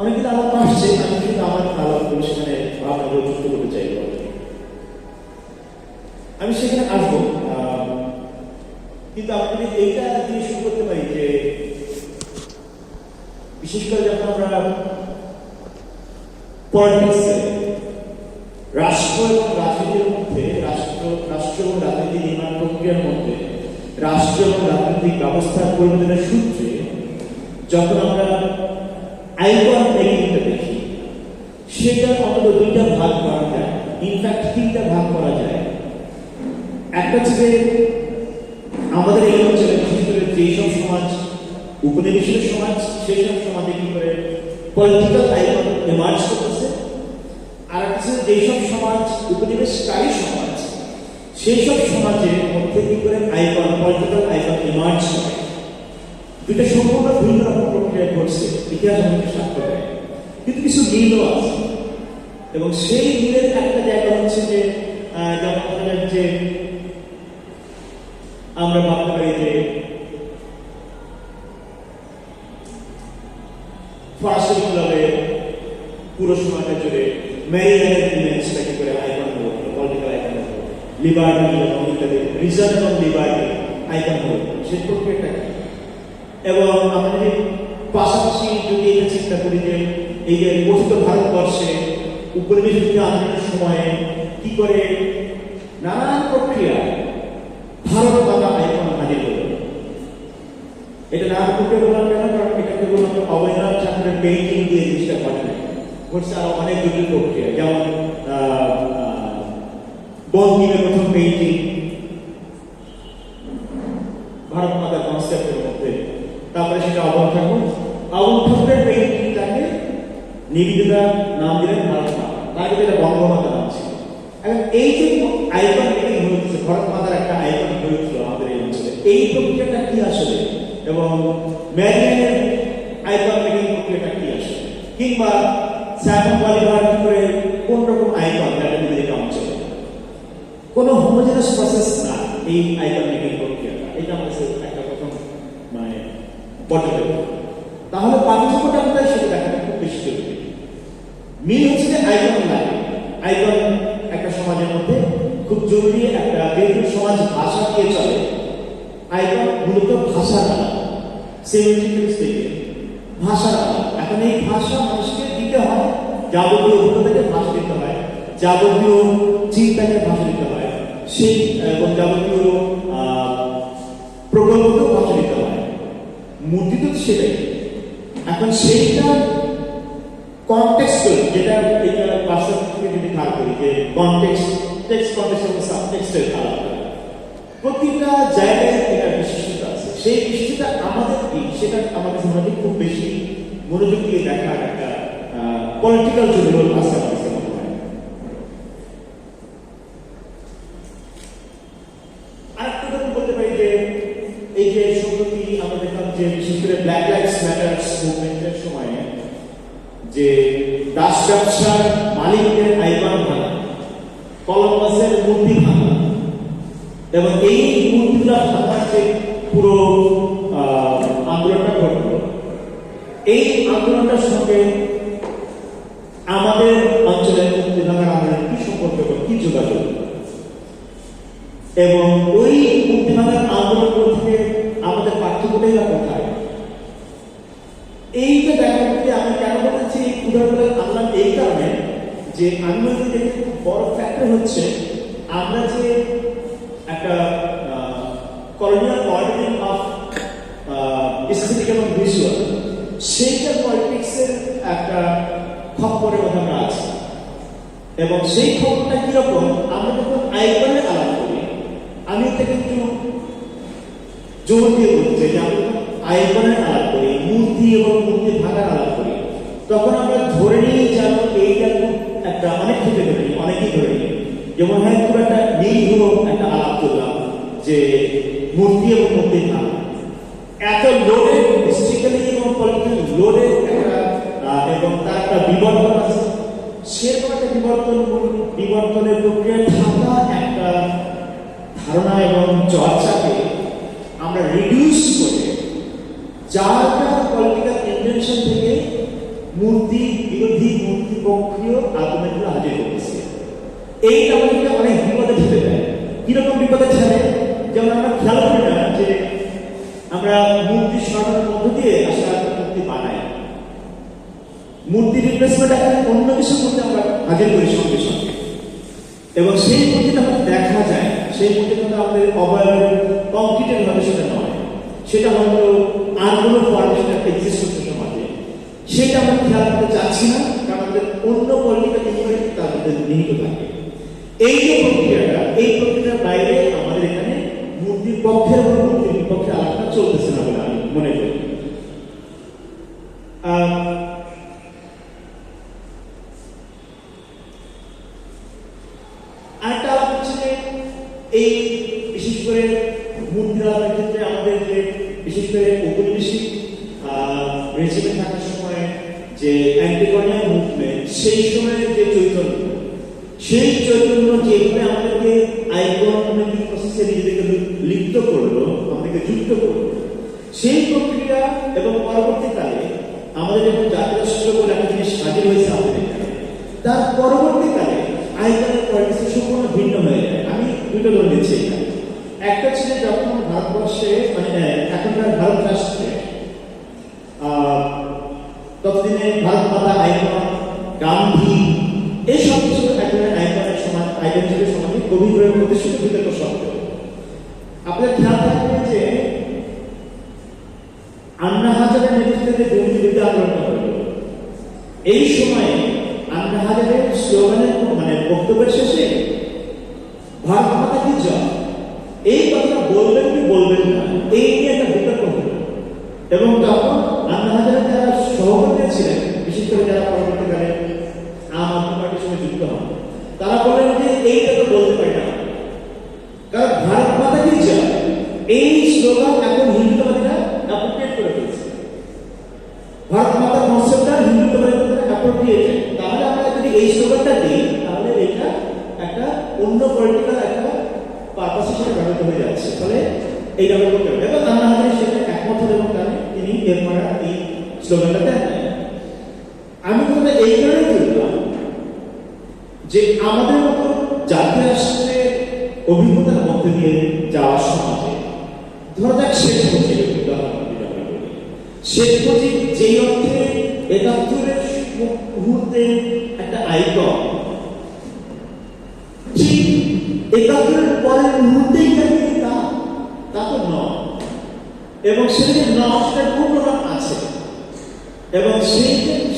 অনেকগুলো আলাপ আসছে আমি কিন্তু আমার আলাপগুলো সেখানে ভাবনাগুলো যুক্ত করতে চাইব আমি সেখানে আসব কিন্তু আপনি এইটা দিয়ে শুরু করতে পারি যে, বিশেষ করে যখন আমরা পলিটিক্সে রাষ্ট্র এবং রাজনীতির মধ্যে, রাষ্ট্র রাষ্ট্র এবং রাজনীতি নির্মাণ প্রক্রিয়ার মধ্যে, রাষ্ট্র এবং রাজনৈতিক ব্যবস্থার পরিবর্তনের সূত্রে, যখন আমরা আইকন সেটা অন্তত দুইটা ভাগ করা যায়, ইনফ্যাক্ট তিনটা ভাগ করা যায়। একটা হচ্ছে আমাদের এই অঞ্চলে, বিশেষ করে যেসব সমাজ, উপনিবেশের সমাজ সেই সব সমাজে কি করে পলিটিক্যাল আইকন এমার্জ করতেছে। আর হচ্ছে যেসব সমাজ, উপনিবেশকারী সমাজ সেই সব সমাজের মধ্যে কি করে আইকন পলিটিক্যাল আইকন এমার্জ করে। দুইটা সম্পূর্ণ ভিন্ন রকম প্রক্রিয়া ঘটছে, ইতিহাস আমাকে সাক্ষ্য দেয়। কিন্তু কিছু মিলও আছে। এবং সেই মিলের একটা জায়গা হচ্ছে যে যে আমরা ভাবতে পারি যে ফরাসি বিপ্লবে পুরো সময়টা জুড়ে ম্যারিয়ানের করে আইকন হলো পলিটিক্যাল আইকন লিবার্টি ইত্যাদি রিজন এবং লিবার্টি আইকন সেই প্রক্রিয়াটা কি? এবং যদি পাশাপাশি যদি এটা চিন্তা করি যে এই যে কথিত ভারতবর্ষে উপনিবেশিত আন্দোলনের সময়ে কি করে নানান প্রক্রিয়া ভারত মাতা আইকন হাজির হলো এটা নানান প্রক্রিয়া বললাম কেন? কারণ এটা বললাম অবৈধ ঠাকুরের পেইন্টিং দিয়ে জিনিসটা ঘটে না ঘটছে আরও অনেক জটিল প্রক্রিয়া, যেমন বঙ্কিমের প্রথম পেইন্টিং ভারত মাতার কনসেপ্টের মধ্যে তারপরে সেটা অবন ঠাকুর অবন ঠাকুরের পেইন্টিংটাকে নিবেদিতা নাম দিলেন ভারত মাতা তার কিন্তু এটা বঙ্গমাতা নাম ছিল এবং এই যে আইকন মেকিং হয়েছে ভারত মাতার একটা আইকন হয়েছিল আমাদের এই অঞ্চলে এই প্রক্রিয়াটা কি আসলে এবং ম্যারিয়ানের আইকন মেকিং প্রক্রিয়াটা কি আসলে কিংবা স্যামন বলিভার করে কোন রকম আইকন ল্যাটিন আমেরিকা অঞ্চলে কোনো হোমোজেনাস প্রসেস না এই আইকন মেকিং প্রক্রিয়াটা। এটা কাছে একটা প্রথম মানে পর্যবেক্ষণ তাহলে পার্থক্যটা কোথায় সেটা দেখাটা খুব বেশি জরুরি। মিল হচ্ছে যে আইকন লাগে আইকন একটা সমাজের মধ্যে খুব জরুরি একটা যেহেতু সমাজ ভাষা দিয়ে চলে, আইকন মূলত ভাষার আলাদা। সেমিটিক্যালি স্পিকিং আলাদা এখন এই ভাষা মানুষকে দিতে হয়, যাবতীয় অভিজ্ঞতাকে ভাষা দিতে হয়, যাবতীয় চিন্তাকে ভাষা দিতে হয়, সেই, এবং যাবতীয় প্রকল্পকেও ভাষা দিতে হয়। মূর্তি তো এখন সেইটা কনটেক্সট যেটা ভাষা থেকে যদি করি যে কনটেক্সট টেক্সট কনটেক্সট এবং প্রতিটা জায়গায় এটা আছে সেই বিশিষ্টতা আমাদের কি? সেটা আমাদের সমাজে খুব বেশি মনোযোগ দিয়ে দেখার একটা পলিটিক্যাল জন্য আমার কাছে মনে আমরা যে, বিশেষ করে যে দাস ব্যবসার মালিকদের আইবান ভাঙা কলম্বাসের মূর্তি ভাঙা, এবং এই মূর্তিগুলা ভাঙার যে এই আন্দোলনটার সঙ্গে আমাদের অঞ্চলের মুক্তি ভাঙার আন্দোলন কি সম্পর্ক কি যোগাযোগ? এবং ওই মুক্তি ভাঙার আন্দোলনগুলো থেকে, আমাদের পার্থক্যটাই বা কোথায়? এইটা দেখা করতে আমি কেন বলেছি? এই আনলাম এই কারণে যে আমি মনে বড় ফ্যাক্টর হচ্ছে, আমরা যে একটা কলোনিয়াল অর্ডিনিং অফ এস্থেটিক এবং ভিজুয়াল সেইটা পলিটিক্সের একটা মধ্যে আমরা আছি। এবং সেই খবরটা কীরকম? আমরা যখন আইকনের আলাপ করি, আমি এটা কিন্তু জোর দিয়ে বলতে যে আমরা আলাপ করি, মূর্তি এবং মূর্তি ভাঙার আলাপ করি। তখন আমরা ধরে নিই যেন এইটা খুব একটা, অনেক ক্ষেত্রে ধরে নিই, অনেকেই ধরে নিই। যেমন হয়, খুব একটা নির্ঘ একটা আলাপ করলাম যে, মূর্তি এবং মূর্তি ভাঙা। এত এবং আহ, এবং তার একটা বিবর্তন আছে। সেরকম একটা বিবর্তন বিবর্তনের প্রক্রিয়ায় থাকা একটা ধারণা এবং চর্চাকে আমরা রিডিউস করে যারটা পলিটিক্যাল ইন্টেনশন থেকে মূর্তি বিরোধী মূর্তি পক্ষীয় আর্গুমেন্টগুলো হাজির করতেছে এইটা আমাদেরকে অনেক বিপদে ঠেলে দেয়। কীরকম বিপদে ঠেলে যেমন আমরা খেয়াল করি না যে আমরা মূর্তি সরানোর মধ্য দিয়ে আসলে একটা মূর্তি বানাই এখন অন্য কিছুর মধ্যে আমরা হাজির করি সঙ্গে এবং সেই মূর্তিটা দেখা যায়, সেই মূর্তিটা আমাদের অবয়ব কংক্রিটের ভাবে সেটা নয়। সেটা হয়তো আর কোনো ফর্মে সেটা এক্সিস্ট করতে সমাজে সেটা আমরা খেয়াল করতে চাচ্ছি না, কারণ আমাদের অন্য পলিটিক্যাল ইনফ্লুয়েন্স তার মধ্যে নিহিত থাকে। এই যে প্রক্রিয়াটা, এই প্রক্রিয়ার বাইরে আমাদের এখানে মূর্তির পক্ষের এবং মূর্তির বিপক্ষে আলোচনা চলতেছে না বলে আমি মনে করি আহ, আরেকটা আলাপ হচ্ছে যে এই বিশেষ করে মূর্তি আলাপের ক্ষেত্রে আমাদের যে বিশেষ করে ঔপনিবেশিক রেজিমে থাকার সময় যে অ্যান্টিকনিয়াল মুভমেন্ট, সেই সময়ের যে চৈতন্য, সেই চৈতন্য যেভাবে আমাদেরকে আইকনিক প্রসেসে নিজেদেরকে লিপ্ত করল, আমাদেরকে যুক্ত করল? সেই প্রক্রিয়া এবং পরবর্তীকালে আমাদের যখন জাতীয় রাষ্ট্র বলে একটা জিনিস হাজির হয়েছে আমাদের তার পরবর্তীকালে আইকনের কোয়ালিটি সম্পূর্ণ ভিন্ন হয়ে যায়। আমি দুটো ধরে দিচ্ছি এখানে। ভারতবর্ষে মানে এখনকার ভারত রাষ্ট্রে ততদিনে ভারত মাতা আইকন গান্ধী এই সব কিছু একেবারে আইকনের সমাজ আইকন হিসেবে সমাজে গভীরভাবে প্রতিষ্ঠিত বিতর্ক শব্দ। আপনাদের খেয়াল থাকবে যে আন্না হাজারের নেতৃত্বে যে দুর্নীতি বিরুদ্ধে আন্দোলন হলো, এই সময়ে আন্না হাজারের স্লোগানের মানে বক্তব্যের শেষে ভারত মাতা কি জয়? এই এই একটা বিতর্ক এবং তখন আন্না হাজারের যারা সভাপতি ছিলেন, বিশেষ করে যারা পরবর্তীকালে আম পার্টির সঙ্গে যুক্ত হন, তারা বলেন যে এইটা তো বলতে পারি না। কারণ ভারত মাতা কি জয় এই স্লোগান এখন হিন্দুত্ববাদীরা অ্যাপ্রোপ্রিয়েট করে ফেলছে। ভারত মাতার কনসেপ্টটা হিন্দুত্ববাদীরা অ্যাপ্রোপ্রিয়েটেড তাহলে আমরা যদি এই স্লোগানটা দিই, তাহলে এটা একটা অন্য পলিটিক্যাল একটা পারপাস হিসেবে ব্যবহৃত হয়ে যাচ্ছে। ফলে এই ব্যবহার করতে হবে। এবং আন্না হাজারে সেটা একমত এবং তাহলে তিনি এরপরে এই স্লোগানটা দেন আমি কথা এই কারণে তুললাম যে আমাদের মতো জাতীয় রাষ্ট্রের অভিজ্ঞতার মধ্যে দিয়ে যাওয়ার সমাজে, ধরা যাক শেখ মুজিবের উদাহরণ মুজিব যেই অর্থে একাত্তরের মুহূর্তে একটা আইকন, ঠিক একাত্তরের পরের মুহূর্তেই তা তা নয়। এবং সেটা যে নয় সেটার আছে। এবং সেই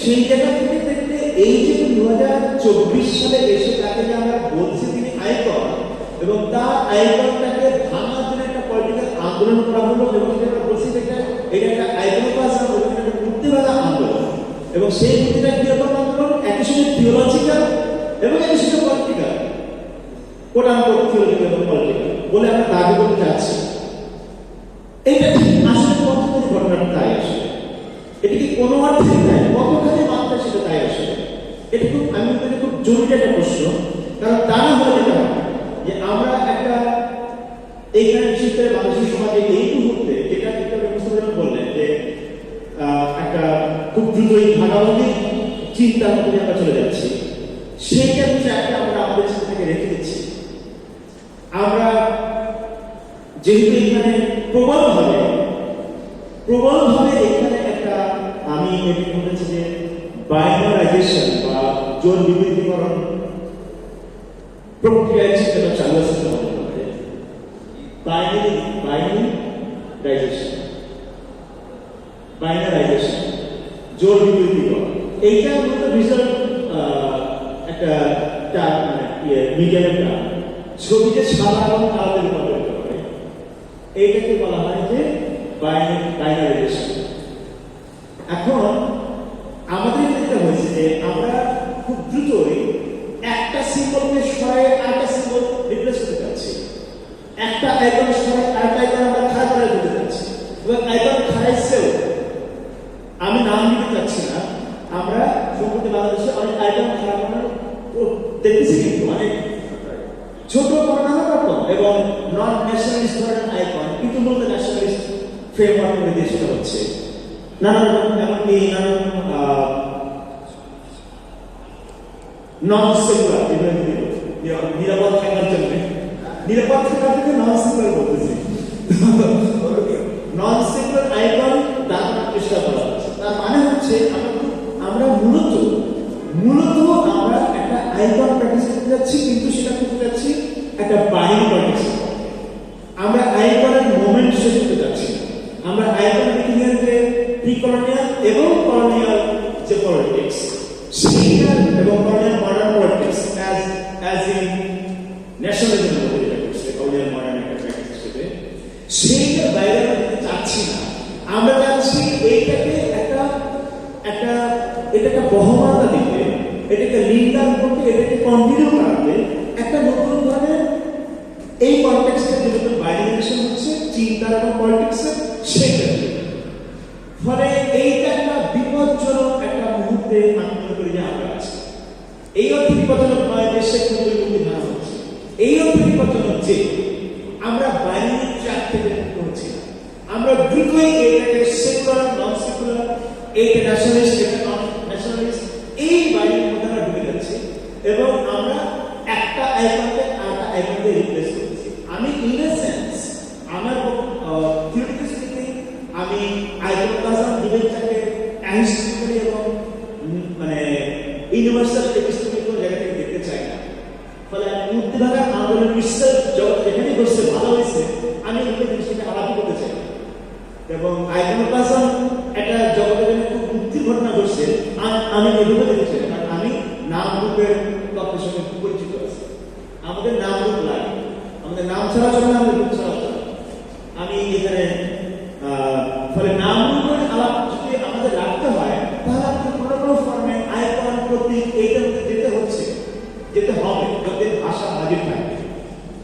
সেই জায়গা থেকে দেখতে এই যে দু হাজার চব্বিশ সালে এসে তাকে যে আমরা বলছি তিনি আইকন, এবং তার আইকনটাকে ভাঙার জন্য একটা পলিটিক্যাল আন্দোলন করা হলো, এবং আমরা বলছি এটা এটা একটা আইকনোপাসম এবং এটা একটা মূর্তিবাদা আন্দোলন। এবং সেই মূর্তিটা কীরকম আন্দোলন? একই সঙ্গে থিওলজিক্যাল এবং একই সঙ্গে পলিটিক্যাল কোটান কোট থিওলজিক্যাল এবং পলিটিক্যাল বলে আমরা দাবি করতে চাচ্ছি। এটা ঠিক আসলে কতখানি ঘটনাটা তাই আসলে এটা কি কোনো অর্থে তাই? কতখানি মাত্রা সেটা তাই আসলে এটা খুব, আমি মনে খুব জরুরি একটা প্রশ্ন, কারণ তা না হলে যেটা যে আমরা একটা এইখানে বিশেষ করে মানুষের সমাজে এই মুহূর্তে যেটা একটা ব্যবস্থা যেমন বললেন যে একটা খুব দ্রুতই ভাগাভাগি চিন্তার মধ্যে আমরা চলে যাচ্ছি, সেইটা ট্র্যাকটা আমরা আমাদের সাথে রেখে দিচ্ছি। আমরা যেহেতু এখানে প্রবলভাবে প্রবলভাবে এখানে একটা, আমি এটি বলেছি যে বাইনারাইজেশন বা জোর বিবৃতিকরণ প্রক্রিয়ায় চিন্তাটা চালু আছে মধ্যে বাইনারি বাইনারাইজেশন বাইনারাইজেশন এইটা মূলত একটা মানে ইয়ে মিডিয়ামের ছবিতে সাদা এবং এইটাকে বলা হয় যে বাইনারাইজেশন এখন আমাদের যেটা হয়েছে যে আমরা খুব দ্রুতই একটা সিম্বলকে সরাই আরেকটা সিম্বল রিপ্লেস করতে পারছি। একটা আইকন সরাই আরেকটা আইকন আমরা খারাপ করে দিতে যাচ্ছি এবং আইকন খারাইছেও আমি নাম দিতে চাচ্ছি না আমরা সম্প্রতি বাংলাদেশে অনেক আইকন খারাপ করার দেখতেছি কিন্তু অনেক ছোট বড় নানা রকম এবং নন ন্যাশনালিস্ট ধরনের আইকন কিন্তু মূলত ন্যাশনালিস্ট ফ্রেমওয়ার্কের মধ্যে সেটা হচ্ছে নানা রকম এমনকি নিরাপদ থাকার জন্য নিরাপদ থাকার জন্য নন সেকুলার বলতেছি নন সেকুলার আইকন দাঁড়ানোর চেষ্টা করা তার মানে হচ্ছে আমরা মূলত মূলত আমরা একটা আইকন প্র্যাকটিস করতে যাচ্ছি কিন্তু সেটা করতে যাচ্ছি একটা বাইরে প্র্যাকটিস আমরা আইকনের মোমেন্ট শেষ করতে যাচ্ছি না। আমরা আইকনের বিজ্ঞান যে প্রি এবং কলোনিয়াল যে পলিটিক্স সেইটা এবং colonial modern politics as as in nationalism colonial modern সেইটার বাইরে চাচ্ছি না। আমরা চাচ্ছি এইটাকে একটা একটা এটা একটা বহমানতা দিতে, এটাকে লিঙ্গান করতে, এটাকে কন্টিনিউ করাতে একটা নতুন ধরনের এই কনটেক্সটে যে নতুন বাইরেশন হচ্ছে, চিন্তার এবং পলিটিক্সের সেটা ফলে এইটা একটা বিপজ্জনক একটা মুহূর্তে আমি মনে করি যে আমরা আছি এই অর্থে বিপজ্জনক নয় শেখ মুজিবুর রহমান হচ্ছে এই অর্থে বিপজ্জনক যে আমরা বাইরের ট্র্যাক থেকে হচ্ছি না। আমরা দ্রুতই এটাকে সেকুলার নন সেকুলার এইটা ন্যাশনালিস্ট এটা নন ন্যাশনালিস্ট এই বাইরের মধ্যে আমরা ঢুকে যাচ্ছি এবং আমরা একটা আইকনকে আরেকটা আইকনকে রিপ্লেস করছি আমি ইন এ সেন্স আমার থিওরিটিক্যাল স্পিকিং আমি আইকনপ্লাজম ডিবেটটাকে অ্যাহিস্টোরিক্যালি এবং উম, মানে ইউনিভার্সাল এপিস্টেমিক কোনো জায়গা থেকে দেখতে চাই না ফলে আমি মুক্তিভাগা আন্দোলন বিশ্বের জগৎ যেখানেই ঘটছে ভালো হয়েছে আমি এগুলো জিনিসটাকে আলাদা করতে চাই না। এবং আইকনোপ্লাজম একটা জগতের জন্য খুব মুক্তির ঘটনা ঘটছে আ- আমি এভাবে দেখতে চাই না। কারণ আমি নাম রূপের তত্ত্বের সঙ্গে খুব পরিচিত আছি আমাদের নাম রূপ লাগে আমাদের নাম ছাড়া চলে ছাড়া আমি এখানে নাম আলাপ যদি আমাদের রাখতে হয়, তাহলে আমাদের কোনো কোনো ফর্মে আইকন প্রতীক এইটার মধ্যে যেতে হচ্ছে, যেতে হবে, যাতে ভাষা হাজির থাকে।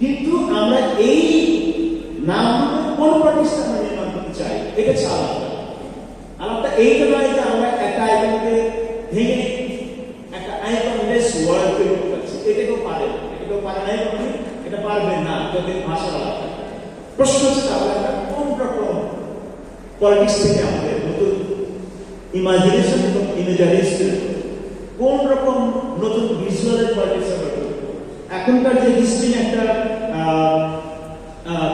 কিন্তু আমরা এই নাম কোন প্রতিষ্ঠান নির্মাণ চাই, এটা হচ্ছে আলাদা আলাদা এইটা নয় যে আমরা একটা আইকনকে ভেঙে একটা আইকনলেস ওয়ার্ল্ড তৈরি করতে পারছি এটা কেউ পারে না। এটা কেউ পারে নাই কখনোই, এটা পারবে ভাষা প্রশ্ন হচ্ছে আমরা কোন রকম পলিটিক্স থেকে আমাদের নতুন ইমাজিনেশন এবং ইমেজারিস্টের কোন রকম নতুন ভিজুয়ালের পলিটিক্স আমরা এখনকার যে হিস্ট্রি একটা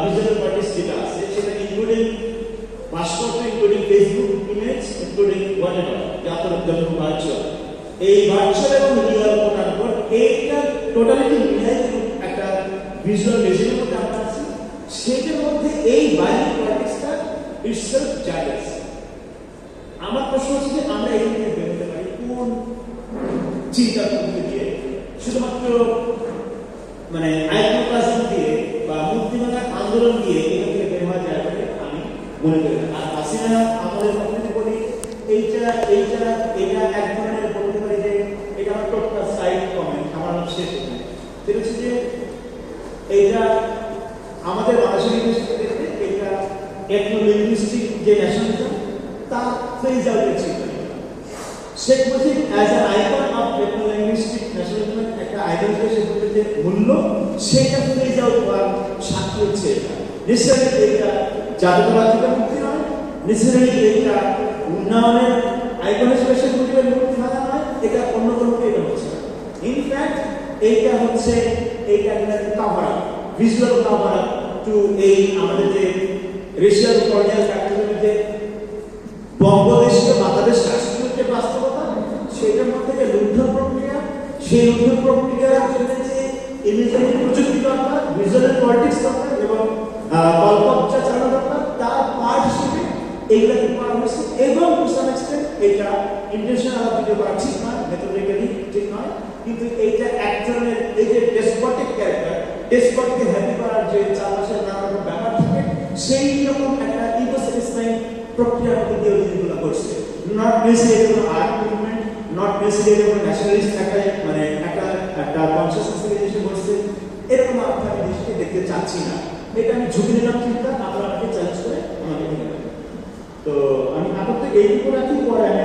ভিজুয়াল পলিটিক্স যেটা আছে, সেটা ইনক্লুডিং ভাস্কর্য including Facebook image including whatever যত যত ভার্চুয়াল এই ভার্চুয়াল এবং রিয়েল উপর এইটা টোটালিটি মিলাই ভিজুয়াল রেজিমের মধ্যে আমরা আছি। সেটার মধ্যে এই বাইরে পলিটিক্সটা ইটসেলফ আছে। আমার প্রশ্ন হচ্ছে যে আমরা এখান থেকে বেরোতে পারি, কোন চিন্তার মধ্যে দিয়ে শুধুমাত্র মানে আইকোপ্লাজম দিয়ে বা মুক্তিমানা আন্দোলন দিয়ে এখান বের হওয়া যায় বলে আমি মনে করি। আর হাসিনা আমাদের পক্ষে বলি, এইটা এইটা এটা এক ধরনের বলতে পারি যে এটা আমার টোটকা সাইড কমেন্ট আমার নাম শেষ হবে সেটা হচ্ছে যে এইটা আমাদের বাংলাদেশের ইতিহাসকে দেখতে এটা এথনো লিঙ্গুইস্টিক যে ন্যাশনালিজম তা ফেজ আউট ছিল Sheikh Mujib as an icon of ethno linguistic nationalism একটা আইডেন্টিটি শেখ মুজিবের যে মূল্য সেটা ফেজ আউট হওয়ার সাক্ষী হচ্ছে এটা এটা জাতীয়তাবাদ থেকে মুক্তি নয় নিশ্চয়ই এটা উন্নয়নের আইকন হিসেবে শেখ মুক্তি ভাঙা নয়, এটা অন্য কোনো এটা হচ্ছে ইনফ্যাক্ট এইটা হচ্ছে, এইটা একটা কাভার ভিজুয়াল কাভার টু এই আমাদের যে রেশিয়াল কর্নিয়াল ক্যাপিটালের যে বঙ্গদেশকে বাংলাদেশ রাষ্ট্রীয় যে বাস্তবতা, সেটার মধ্যে যে লুণ্ঠন প্রক্রিয়া, সেই লুণ্ঠন প্রক্রিয়ার জন্য যে ইমেজারি প্রযুক্তি দরকার ভিজুয়াল পলিটিক্স দরকার এবং করা হয়েছে এবং ভিডিও করা ঠিক নয় ঠিক নয়, কিন্তু এইটা এই যে ডেসপটিক ক্যারেক্টার ডেসপটকে হ্যাপি করার যে নানা রকম ব্যাপার থাকে, সেই রকম একটা প্রক্রিয়ার মধ্যে দিয়ে জিনিসগুলো করছে। নট নেসেসারি কোনো আর্ট মুভমেন্ট নট নেসেসারি কোনো ন্যাশনালিস্ট একটা মানে একটা একটা থেকে করছে। এরকম আমি দেখতে চাচ্ছি না। এটা আমি ঝুঁকি নিলাম চিন্তা আপনারা আমাকে চ্যালেঞ্জ করে আমাকে নিয়ে নেবেন। তো আমি আপাতত এইটুকু রাখি, পরে আমি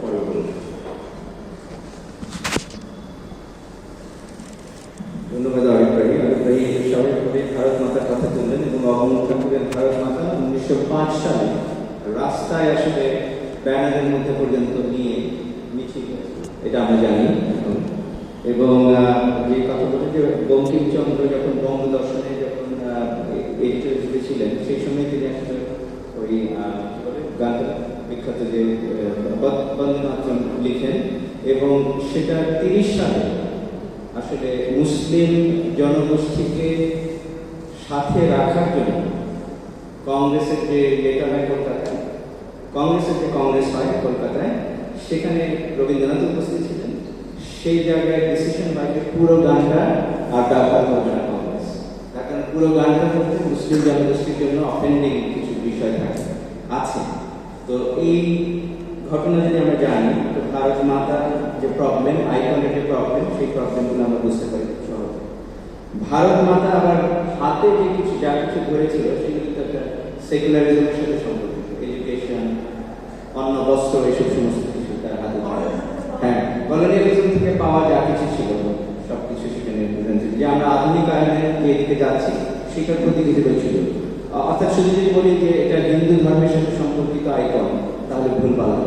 পরে ধন্যবাদ রাস্তায় আসলে মধ্যে পর্যন্ত নিয়ে এটা আমরা জানি এবং যে কথা যে বঙ্কিমচন্দ্র যখন বঙ্গ দর্শনে যখন এডিটর ছিলেন সেই সময় তিনি আসলে ওই বিখ্যাত যে লিখেন এবং সেটা তিরিশ সালে আসলে মুসলিম জনগোষ্ঠীকে সাথে রাখার জন্য কংগ্রেসের যে নেতা হয় কলকাতায়, কংগ্রেসের যে কংগ্রেস হয় কলকাতায়, সেখানে রবীন্দ্রনাথ উপস্থিত ছিলেন। সেই জায়গায় ডিসিশন বাইরে পুরো গানটা আর ব্যবহার করবে না কংগ্রেস পুরো গানটা মধ্যে মুসলিম জনগোষ্ঠীর জন্য অফেন্ডিং বিষয় থাকে। আছে তো এই ঘটনা যদি আমরা জানি তো ভারত মাতার যে প্রবলেম আইকনের যে প্রবলেম সেই প্রবলেমগুলো আমরা বুঝতে পারি সহজে। ভারত মাতা আবার হাতে যে কিছু যা কিছু ধরেছিল সেগুলো তো একটা সেকুলারিজমের সাথে সম্পর্কিত। এডুকেশন অন্ন বস্ত্র এসব সমস্ত কিছু তার হাতে হ্যাঁ কলোনিয়ালিজম থেকে পাওয়া যা কিছু ছিল সব কিছু সেখানে যে আমরা আধুনিক আয়নের দিকে যাচ্ছি সেটার প্রতি কিছু ছিল অর্থাৎ শুধু যদি বলি যে এটা হিন্দু ধর্মের সাথে সম্পর্কিত আইকন, তাহলে ভুল হবে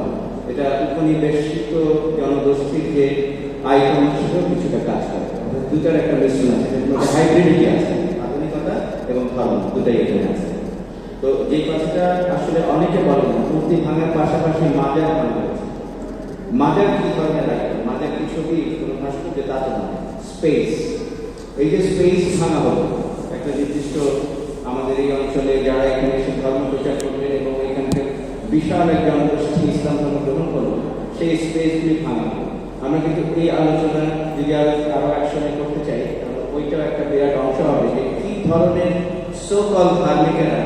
এটা উপনিবেশিত জনগোষ্ঠীর যে আইকন হিসেবেও কিছুটা কাজ করে। দুটার একটা মিশ্রণ আছে হাইব্রিডিটি আছে, আধুনিকতা এবং ধর্ম, দুটাই এখানে আছে। তো যে কথাটা আসলে অনেকে বলে না, মূর্তি ভাঙার পাশাপাশি মাজার ভাঙা মাজার কি ধরনের আইকন? মাজার কি ছবি, কোনো ভাস্কর্য? তা তো স্পেস এই যে স্পেস ভাঙা হলো, একটা নির্দিষ্ট আমাদের এই অঞ্চলে যারা এখানে এসে ধর্ম প্রচার করবেন এবং এখানকার বিশাল এক জনগোষ্ঠী ইসলাম ধর্ম গ্রহণ করল সেই স্পেসগুলি ভাঙা আমরা কিন্তু এই আলোচনা যদি আরও আরও একসঙ্গে করতে চাই ওইটাও একটা বিরাট অংশ হবে যে কি ধরনের সোকল ধার্মিকেরা,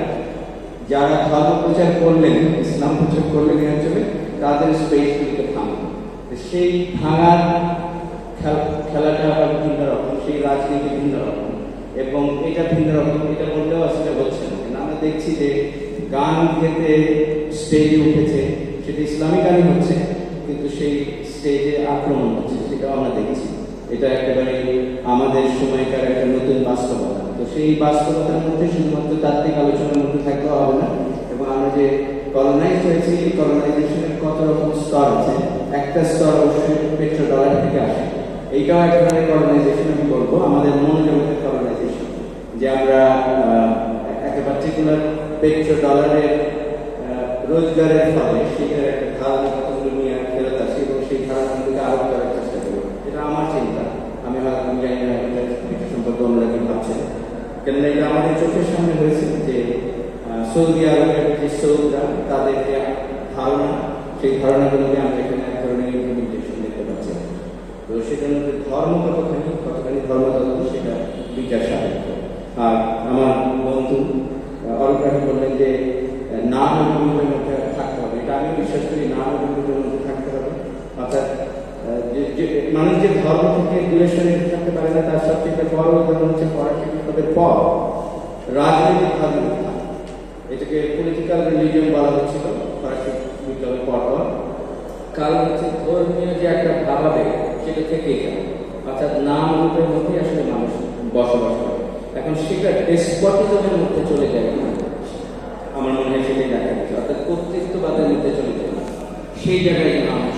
যারা ধর্ম প্রচার করলেন, ইসলাম প্রচার করলেন এই অঞ্চলে, তাদের স্পেসগুলিকে ভাঙা সেই ভাঙার খেল- খেলাটা আবার ভিন্ন রকম, সেই রাজনীতি ভিন্ন রকম। এবং এটা ভিন্ন রকম, এটা বললেও আসলে হচ্ছে না। কিন্তু আমরা দেখছি যে গান গেতে স্টেজে উঠেছে, সেটা ইসলামী গানই হচ্ছে, কিন্তু সেই স্টেজে আক্রমণ হচ্ছে, সেটাও আমরা দেখছি। এটা একেবারে আমাদের সময়কার একটা নতুন বাস্তবতা। তো সেই বাস্তবতার মধ্যে শুধুমাত্র তাত্ত্বিক আলোচনার মধ্যে থাকলেও হবে না, এবং আমরা যে কলোনাইজ হয়েছি কলোনাইজেশনের কত রকম স্তর আছে, একটা স্তর অবশ্যই পেট্রো ডলার থেকে আসে। এইটাও এক কলোনাইজেশন আমি বলব, আমাদের মনোজগতের কলোনাইজেশন যে আমরা একটা পার্টিকুলার পেট্রো ডলারের রোজগারের ফলে সেটার একটা করি। এটা আমার সম্পর্কে অন্যরা কি ভাবছেন। কেননা এটা আমাদের চোখের সামনে হয়েছে যে সৌদি আরবের যে সৌদরা তাদের যে ধারণা, সেই ধারণাগুলোকে আমরা তো সেটার মধ্যে ধর্ম কতখানি কতখানি ধর্মতত্ত্ব সেটা বিচার সাপেক্ষ। আর আমার বন্ধু অল্পাহি বললেন যে নাম এবং মধ্যে থাকতে হবে। এটা আমি বিশ্বাস করি নাম এবং মধ্যে থাকতে হবে। অর্থাৎ মানুষ যে ধর্ম থেকে দূরে সরে থাকতে পারে না, তার সবচেয়ে বড় উদাহরণ হচ্ছে ফরাসি বিপ্লবের পর রাজনৈতিক ধর্ম এটাকে পলিটিক্যাল রিলিজিয়ন বলা হচ্ছিল। ফরাসি বিপ্লবের পর পর। কারণ হচ্ছে ধর্মীয় যে একটা ভাবাবেগ সেটা থেকেই অর্থাৎ নাম রূপের মধ্যেই আসলে মানুষ বসবাস করে। এখন সেটা ডেসপটিজমের মধ্যে চলে যায় আমার মনে হয় সেটাই দেখা যাচ্ছে অর্থাৎ কর্তৃত্ববাদের মধ্যে চলে যায়। সেই জায়গায় যেন আমরা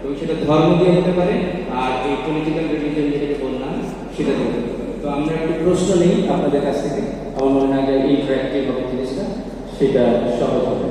এবং সেটা ধর্ম দিয়ে হতে পারে, আর এই পলিটিক্যাল রিলিজিয়ন যেটাকে বললাম, সেটা দিয়ে তো আমরা একটি প্রশ্ন নেই আপনাদের কাছ থেকে। আমার মনে হয় যে ইন্টারাক্টিভ হবে জিনিসটা, সেটা সহজ হবে।